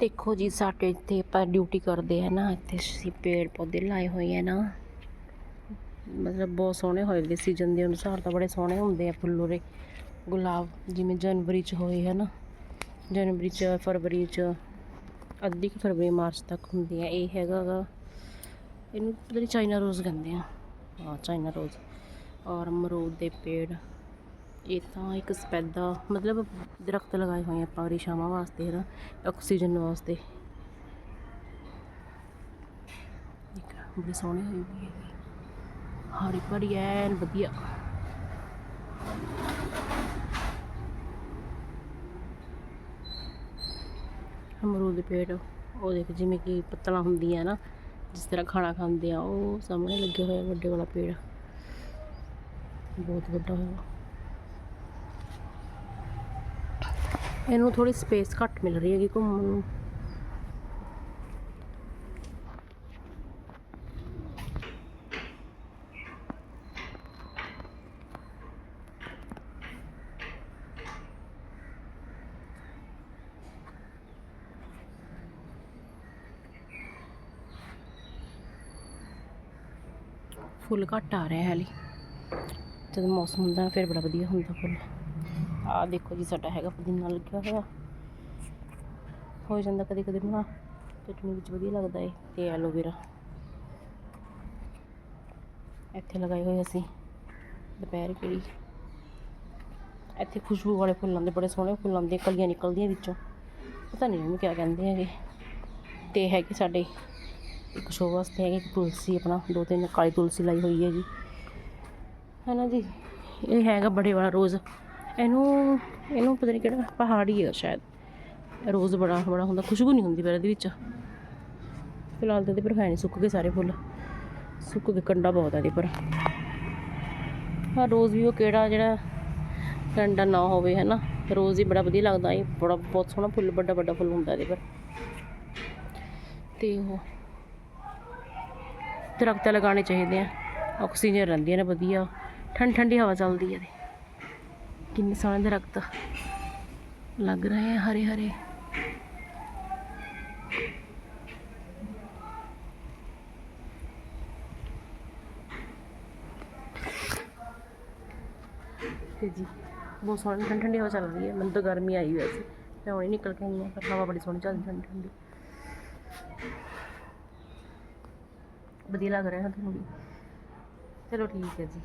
ਦੇਖੋ ਜੀ, ਸਾਡੇ ਇੱਥੇ ਆਪਾਂ ਡਿਊਟੀ ਕਰਦੇ ਆ ਨਾ, ਇੱਥੇ ਅਸੀਂ ਪੇੜ ਪੌਦੇ ਲਾਏ ਹੋਏ ਆ ਨਾ। ਮਤਲਬ ਬਹੁਤ ਸੋਹਣੇ ਹੋਏ ਦੇ ਸੀਜ਼ਨ ਦੇ ਅਨੁਸਾਰ ਤਾਂ ਬੜੇ ਸੋਹਣੇ ਹੁੰਦੇ ਆ ਫੁੱਲ ਉਰੇ। ਗੁਲਾਬ ਜਿਵੇਂ ਜਨਵਰੀ ਚ ਹੋਏ ਹੈ ਨਾ। ਜਨਵਰੀ ਚ, ਫਰਵਰੀ ਚ, ਅੱਧੀ ਕੁ ਫਰਵਰੀ, ਮਾਰਚ ਤੱਕ ਹੁੰਦੀ ਆ। ਇਹ ਹੈਗਾ ਇਹਨੂੰ ਪਤਾ ਨਹੀਂ ਚਾਈਨਾ ਰੋਜ਼ ਕਹਿੰਦੇ ਆ। ਹਾਂ, ਚਾਈਨਾ ਰੋਜ਼। ਔਰ ਅਮਰੂਦ ਦੇ ਪੇੜ। ਇਹ ਤਾਂ ਇੱਕ ਸਪੈਦਾ, ਮਤਲਬ ਦਰਖਤ ਲਗਾਏ ਹੋਏ ਆ ਆਪਾਂ ਰਿਸ਼ਾਵਾਂ ਵਾਸਤੇ ਹੈ ਨਾ ਆਕਸੀਜਨ ਵਾਸਤੇ। ਇੱਕ ਬੜੀ ਸੋਹਣੀ ਹੋਈ ਵੀ ਹੈ ਹਰੀ ਭਰੀ ਐਨ ਵਧੀਆ। ਅਮਰੂਦ ਦੇ ਪੇੜ, ਉਹ ਦੇਖ ਜਿਵੇਂ ਕਿ ਪੱਤਲਾਂ ਹੁੰਦੀਆਂ ਨਾ, ਜਿਸ ਤਰ੍ਹਾਂ ਖਾਣਾ ਖਾਂਦੇ ਆ, ਉਹ ਸਾਹਮਣੇ ਲੱਗੇ ਹੋਏ ਆ ਵੱਡੇ ਵਾਲਾ ਪੇੜ। ਬਹੁਤ ਵੱਡਾ ਹੋਇਆ। ਇਹਨੂੰ ਥੋੜੀ ਸਪੇਸ ਘੱਟ ਮਿਲ ਰਹੀ ਹੈਗੀ ਘੁੰਮਣ ਨੂੰ। ਫੁੱਲ ਘੱਟ ਆ ਰਿਹਾ ਹਾਲੇ। ਜਦੋਂ ਮੌਸਮ ਹੁੰਦਾ, ਫਿਰ ਬੜਾ ਵਧੀਆ ਹੁੰਦਾ ਫੁੱਲ। ਆਹ ਦੇਖੋ ਜੀ ਸਾਡਾ ਹੈਗਾ ਪੁਦੀਨਾ ਲੱਗਿਆ ਹੋਇਆ। ਹੋ ਜਾਂਦਾ ਕਦੇ ਕਦੇ ਬਣਾ। ਚਟਨੀ ਵਿੱਚ ਵਧੀਆ ਲੱਗਦਾ ਏ, ਤੇ ਐਲੋਵੇਰਾ। ਇੱਥੇ ਲਗਾਏ ਹੋਏ ਅਸੀਂ ਦੁਪਹਿਰ ਕਿਹੜੀ ਇੱਥੇ ਖੁਸ਼ਬੂ ਵਾਲੇ ਫੁੱਲ ਆਉਂਦੇ ਬੜੇ ਸੋਹਣੇ ਫੁੱਲ ਆਉਂਦੇ ਕਲੀਆਂ ਨਿਕਲਦੀਆਂ ਵਿੱਚੋਂ। ਪਤਾ ਨਹੀਂ ਉਹਨੂੰ ਕਿਆ ਕਹਿੰਦੇ ਹੈਗੇ। ਤੇ ਹੈਗੇ ਸਾਡੇ ਇੱਕ ਸ਼ੋਅ ਵਾਸਤੇ ਹੈਗੇ, ਇੱਕ ਤੁਲਸੀ ਆਪਣਾ, ਦੋ ਤਿੰਨ ਕਾਲੀ ਤੁਲਸੀ ਲਾਈ ਹੋਈ ਹੈ ਜੀ ਹੈ ਨਾ ਜੀ, ਇਹ ਹੈਗਾ ਬੜੇ ਵਾਲਾ ਰੋਜ਼। ਇਹਨੂੰ ਇਹਨੂੰ ਪਤਾ ਨਹੀਂ ਕਿਹੜਾ ਪਹਾੜੀ ਹੈ ਸ਼ਾਇਦ। ਰੋਜ਼ ਬੜਾ ਬੜਾ ਹੁੰਦਾ, ਖੁਸ਼ਬੂ ਨਹੀਂ ਹੁੰਦੀ ਪਰ ਇਹਦੇ ਵਿੱਚ। ਫਿਲਹਾਲ ਤਾਂ ਇਹਦੇ ਪਰ ਹੈ ਨਹੀਂ, ਸੁੱਕ ਗਏ ਸਾਰੇ ਫੁੱਲ। ਸੁੱਕ ਗਏ, ਕੰਡਾ ਬਹੁਤ ਹੈ ਇਹਦੇ ਪਰ। ਹਾਂ ਰੋਜ਼ ਵੀ ਉਹ ਕਿਹੜਾ ਜਿਹੜਾ ਕੰਡਾ ਨਾ ਹੋਵੇ ਹੈ ਨਾ ਰੋਜ਼ ਹੀ ਬੜਾ ਵਧੀਆ ਲੱਗਦਾ, ਇਹ ਬੜਾ, ਬਹੁਤ ਸੋਹਣਾ ਫੁੱਲ, ਵੱਡਾ ਵੱਡਾ ਫੁੱਲ ਹੁੰਦਾ ਇਹਦੇ ਪਰ। ਤੇ ਉਹ ਦਰਖਤ ਲਗਾਉਣੇ ਚਾਹੀਦੇ ਆ, ਆਕਸੀਜਨ ਰਹਿੰਦੀ ਹੈ ਨਾ, ਵਧੀਆ। ਠੰਡ, ਠੰਡੀ ਹਵਾ ਚੱਲਦੀ ਹੈ ਇਹਦੇ। ਕਿੰਨੇ ਸੋਹਣੇ ਦਰਖਤ ਲੱਗ ਰਹੇ ਆ, ਹਰੇ ਹਰੇ। ਤੇ ਜੀ, ਬਹੁਤ ਸੋਹਣੀ ਠੰਡੀ ਠੰਡੀ ਹਵਾ ਚੱਲ ਰਹੀ ਹੈ, ਮੈਨੂੰ ਤਾਂ ਗਰਮੀ ਆਈ ਵੈਸੇ ਮੈਂ ਹੁਣੇ ਨਿਕਲ ਕੇ ਆਈ ਹਾਂ, ਪਰ ਹਵਾ ਬੜੀ ਸੋਹਣੀ ਚੱਲਦੀ ਠੰਡੀ ਠੰਡੀ। ਵਧੀਆ ਲੱਗ ਰਿਹਾ ਤੁਹਾਨੂੰ ਵੀ। ਚਲੋ ਠੀਕ ਹੈ ਜੀ।